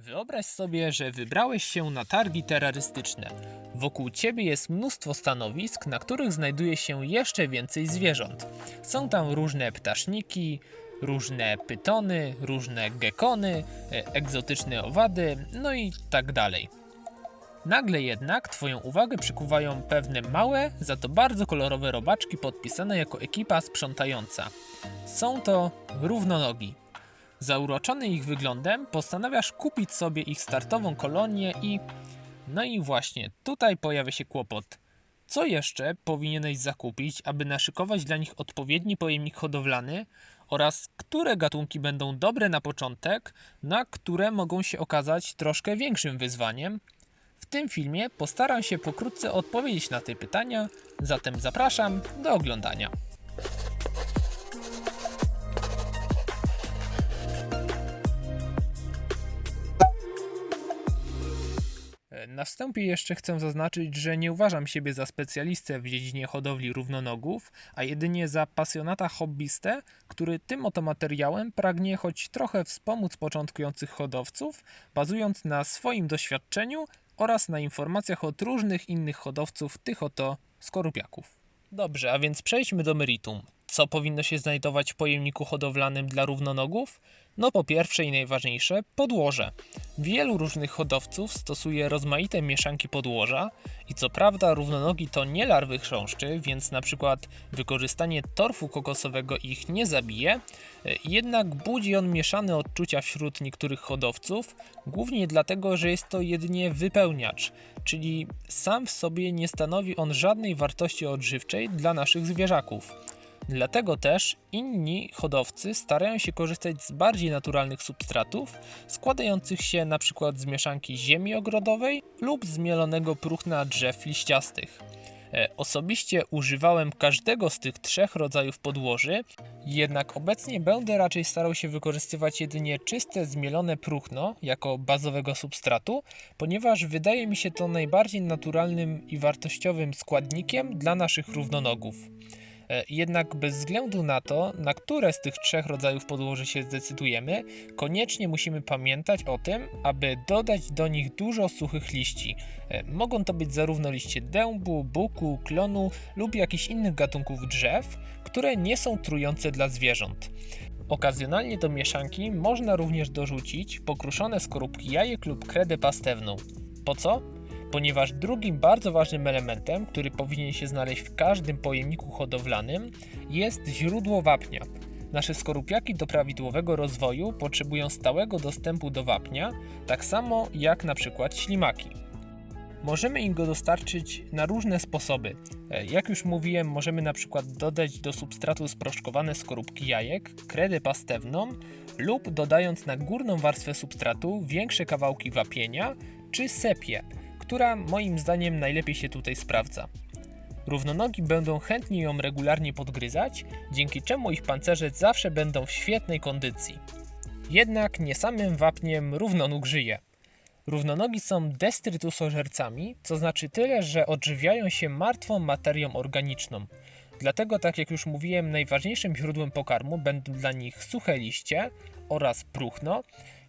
Wyobraź sobie, że wybrałeś się na targi terrorystyczne. Wokół ciebie jest mnóstwo stanowisk, na których znajduje się jeszcze więcej zwierząt. Są tam różne ptaszniki, różne pytony, różne gekony, e, egzotyczne owady, no i tak dalej. Nagle jednak Twoją uwagę przykuwają pewne małe, za to bardzo kolorowe robaczki podpisane jako ekipa sprzątająca. Są to równonogi. Zauroczony ich wyglądem, postanawiasz kupić sobie ich startową kolonię i. No i właśnie, tutaj pojawia się kłopot. Co jeszcze powinieneś zakupić, aby naszykować dla nich odpowiedni pojemnik hodowlany oraz które gatunki będą dobre na początek, na które mogą się okazać troszkę większym wyzwaniem? W tym filmie postaram się pokrótce odpowiedzieć na te pytania, zatem zapraszam do oglądania. Na wstępie jeszcze chcę zaznaczyć, że nie uważam siebie za specjalistę w dziedzinie hodowli równonogów, a jedynie za pasjonata hobbystę, który tym oto materiałem pragnie choć trochę wspomóc początkujących hodowców, bazując na swoim doświadczeniu oraz na informacjach od różnych innych hodowców tych oto skorupiaków. Dobrze, a więc przejdźmy do meritum. Co powinno się znajdować w pojemniku hodowlanym dla równonogów? No po pierwsze i najważniejsze, podłoże. Wielu różnych hodowców stosuje rozmaite mieszanki podłoża i co prawda równonogi to nie larwy chrząszczy, więc na przykład wykorzystanie torfu kokosowego ich nie zabije, jednak budzi on mieszane odczucia wśród niektórych hodowców, głównie dlatego, że jest to jedynie wypełniacz, czyli sam w sobie nie stanowi on żadnej wartości odżywczej dla naszych zwierzaków. Dlatego też inni hodowcy starają się korzystać z bardziej naturalnych substratów, składających się np. z mieszanki ziemi ogrodowej lub zmielonego próchna drzew liściastych. E, Osobiście używałem każdego z tych trzech rodzajów podłoży, jednak obecnie będę raczej starał się wykorzystywać jedynie czyste zmielone próchno jako bazowego substratu, ponieważ wydaje mi się to najbardziej naturalnym i wartościowym składnikiem dla naszych równonogów. E, Jednak bez względu na to, na które z tych trzech rodzajów podłoży się zdecydujemy, koniecznie musimy pamiętać o tym, aby dodać do nich dużo suchych liści. E, Mogą to być zarówno liście dębu, buku, klonu lub jakichś innych gatunków drzew, które nie są trujące dla zwierząt. Okazjonalnie do mieszanki można również dorzucić pokruszone skorupki jajek lub kredę pastewną. Po co? Ponieważ drugim bardzo ważnym elementem, który powinien się znaleźć w każdym pojemniku hodowlanym, jest źródło wapnia. Nasze skorupiaki do prawidłowego rozwoju potrzebują stałego dostępu do wapnia, tak samo jak na przykład ślimaki. Możemy im go dostarczyć na różne sposoby. E, Jak już mówiłem, możemy na przykład dodać do substratu sproszkowane skorupki jajek, kredę pastewną lub dodając na górną warstwę substratu większe kawałki wapienia czy sepię, która moim zdaniem najlepiej się tutaj sprawdza. Równonogi będą chętnie ją regularnie podgryzać, dzięki czemu ich pancerze zawsze będą w świetnej kondycji. Jednak nie samym wapniem równonóg żyje. Równonogi są destrytusożercami, co znaczy tyle, że odżywiają się martwą materią organiczną. Dlatego, tak jak już mówiłem, najważniejszym źródłem pokarmu będą dla nich suche liście oraz próchno,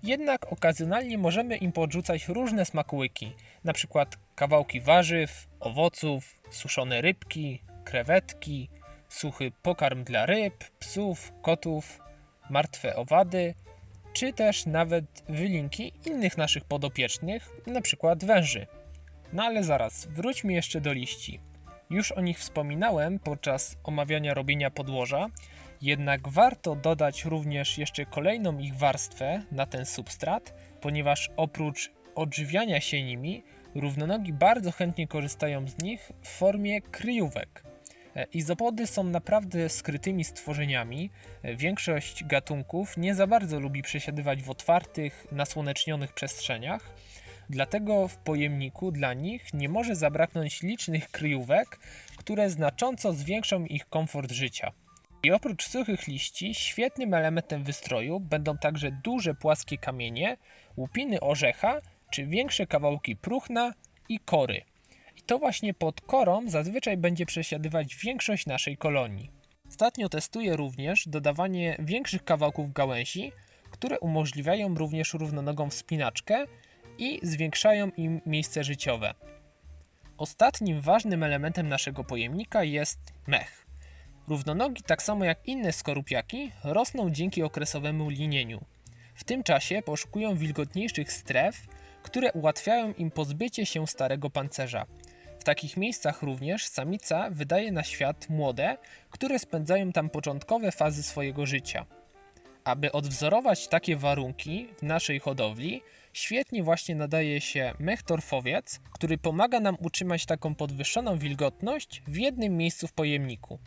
jednak okazjonalnie możemy im podrzucać różne smakołyki, np. kawałki warzyw, owoców, suszone rybki, krewetki, suchy pokarm dla ryb, psów, kotów, martwe owady, czy też nawet wylinki innych naszych podopiecznych, np. węży. No ale zaraz, wróćmy jeszcze do liści. Już o nich wspominałem podczas omawiania robienia podłoża, jednak warto dodać również jeszcze kolejną ich warstwę na ten substrat, ponieważ oprócz odżywiania się nimi, równonogi bardzo chętnie korzystają z nich w formie kryjówek. E, Izopody są naprawdę skrytymi stworzeniami. E, Większość gatunków nie za bardzo lubi przesiadywać w otwartych, nasłonecznionych przestrzeniach. Dlatego w pojemniku dla nich nie może zabraknąć licznych kryjówek, które znacząco zwiększą ich komfort życia. I oprócz suchych liści, świetnym elementem wystroju będą także duże płaskie kamienie, łupiny orzecha czy większe kawałki próchna i kory. I to właśnie pod korą zazwyczaj będzie przesiadywać większość naszej kolonii. Ostatnio testuję również dodawanie większych kawałków gałęzi, które umożliwiają również równonogą wspinaczkę i zwiększają im miejsce życiowe. Ostatnim ważnym elementem naszego pojemnika jest mech. Równonogi, tak samo jak inne skorupiaki, rosną dzięki okresowemu linieniu. W tym czasie poszukują wilgotniejszych stref, które ułatwiają im pozbycie się starego pancerza. W takich miejscach również samica wydaje na świat młode, które spędzają tam początkowe fazy swojego życia. Aby odwzorować takie warunki w naszej hodowli, świetnie właśnie nadaje się mech torfowiec, który pomaga nam utrzymać taką podwyższoną wilgotność w jednym miejscu w pojemniku.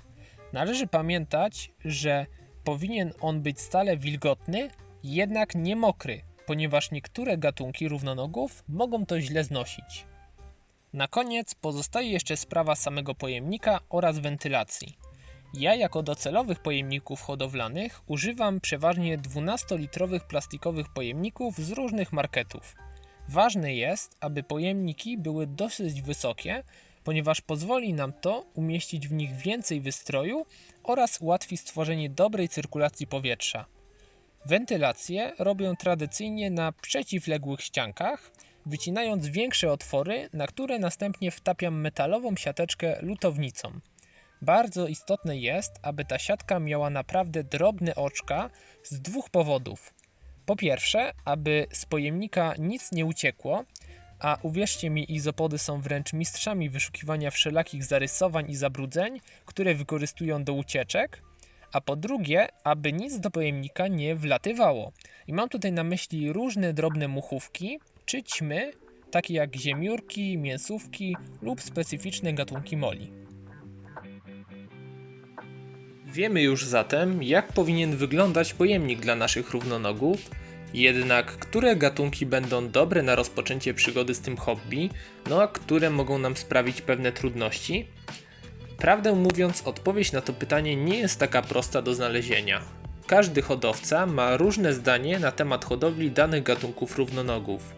Należy pamiętać, że powinien on być stale wilgotny, jednak nie mokry, ponieważ niektóre gatunki równonogów mogą to źle znosić. Na koniec pozostaje jeszcze sprawa samego pojemnika oraz wentylacji. Ja jako docelowych pojemników hodowlanych używam przeważnie 12-litrowych plastikowych pojemników z różnych marketów. Ważne jest, aby pojemniki były dosyć wysokie, ponieważ pozwoli nam to umieścić w nich więcej wystroju oraz ułatwi stworzenie dobrej cyrkulacji powietrza. Wentylację robię tradycyjnie na przeciwległych ściankach, wycinając większe otwory, na które następnie wtapiam metalową siateczkę lutownicą. Bardzo istotne jest, aby ta siatka miała naprawdę drobne oczka z dwóch powodów. Po pierwsze, aby z pojemnika nic nie uciekło, a uwierzcie mi, izopody są wręcz mistrzami wyszukiwania wszelakich zarysowań i zabrudzeń, które wykorzystują do ucieczek, a po drugie, aby nic do pojemnika nie wlatywało. I mam tutaj na myśli różne drobne muchówki czy ćmy, takie jak ziemiórki, mięsówki lub specyficzne gatunki moli. Wiemy już zatem, jak powinien wyglądać pojemnik dla naszych równonogów, jednak które gatunki będą dobre na rozpoczęcie przygody z tym hobby, no a które mogą nam sprawić pewne trudności? Prawdę mówiąc, odpowiedź na to pytanie nie jest taka prosta do znalezienia. Każdy hodowca ma różne zdanie na temat hodowli danych gatunków równonogów.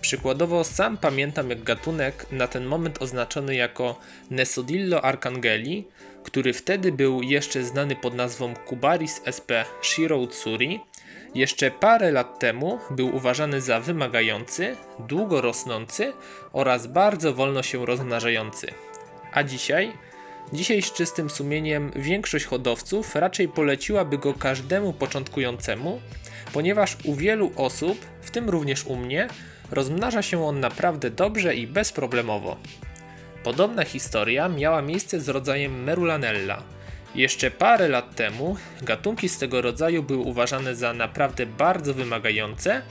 Przykładowo sam pamiętam jak gatunek na ten moment oznaczony jako Nesodillo arcangeli, który wtedy był jeszcze znany pod nazwą Cubaris sp. Shiroutsuri, jeszcze parę lat temu był uważany za wymagający, długo rosnący oraz bardzo wolno się rozmnażający. A dzisiaj? Dzisiaj z czystym sumieniem większość hodowców raczej poleciłaby go każdemu początkującemu, ponieważ u wielu osób, w tym również u mnie, rozmnaża się on naprawdę dobrze i bezproblemowo. Podobna historia miała miejsce z rodzajem Merulanella. Jeszcze parę lat temu gatunki z tego rodzaju były uważane za naprawdę bardzo wymagające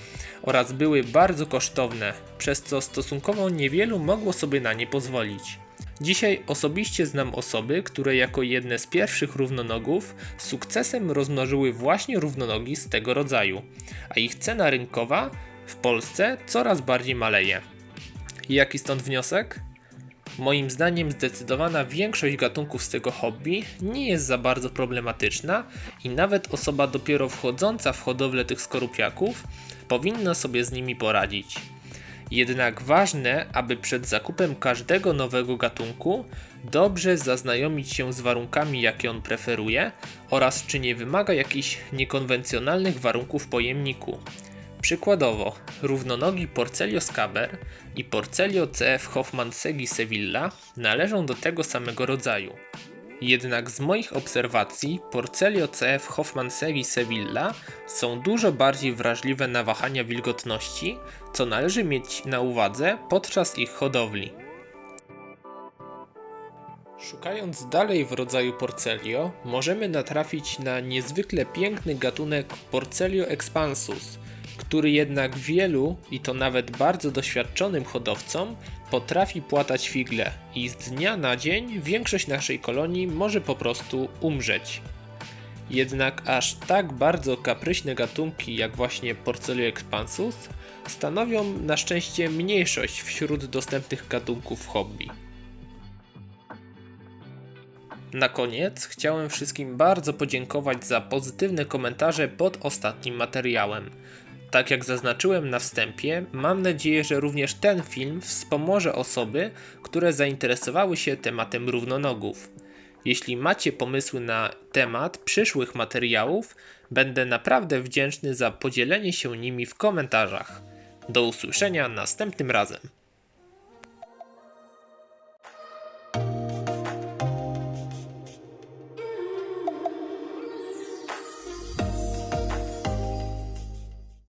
oraz były bardzo kosztowne, przez co stosunkowo niewielu mogło sobie na nie pozwolić. Dzisiaj osobiście znam osoby, które jako jedne z pierwszych równonogów z sukcesem rozmnożyły właśnie równonogi z tego rodzaju, a ich cena rynkowa w Polsce coraz bardziej maleje. Jaki stąd wniosek? Moim zdaniem zdecydowana większość gatunków z tego hobby nie jest za bardzo problematyczna i nawet osoba dopiero wchodząca w hodowlę tych skorupiaków powinna sobie z nimi poradzić. Jednak ważne, aby przed zakupem każdego nowego gatunku dobrze zaznajomić się z warunkami, jakie on preferuje oraz czy nie wymaga jakichś niekonwencjonalnych warunków pojemniku. Przykładowo, równonogi Porcelio Scaber i Porcelio CF Hoffmansegi Sevilla należą do tego samego rodzaju. Jednak z moich obserwacji Porcelio CF Hoffmansegi Sevilla są dużo bardziej wrażliwe na wahania wilgotności, co należy mieć na uwadze podczas ich hodowli. Szukając dalej w rodzaju Porcelio, możemy natrafić na niezwykle piękny gatunek Porcelio expansus, który jednak wielu, i to nawet bardzo doświadczonym hodowcom, potrafi płatać figle i z dnia na dzień większość naszej kolonii może po prostu umrzeć. Jednak aż tak bardzo kapryśne gatunki jak właśnie Porcelio expansus stanowią na szczęście mniejszość wśród dostępnych gatunków hobby. Na koniec chciałem wszystkim bardzo podziękować za pozytywne komentarze pod ostatnim materiałem. Tak jak zaznaczyłem na wstępie, mam nadzieję, że również ten film wspomoże osoby, które zainteresowały się tematem równonogów. Jeśli macie pomysły na temat przyszłych materiałów, Będę naprawdę wdzięczny za podzielenie się nimi w komentarzach. Do usłyszenia następnym razem.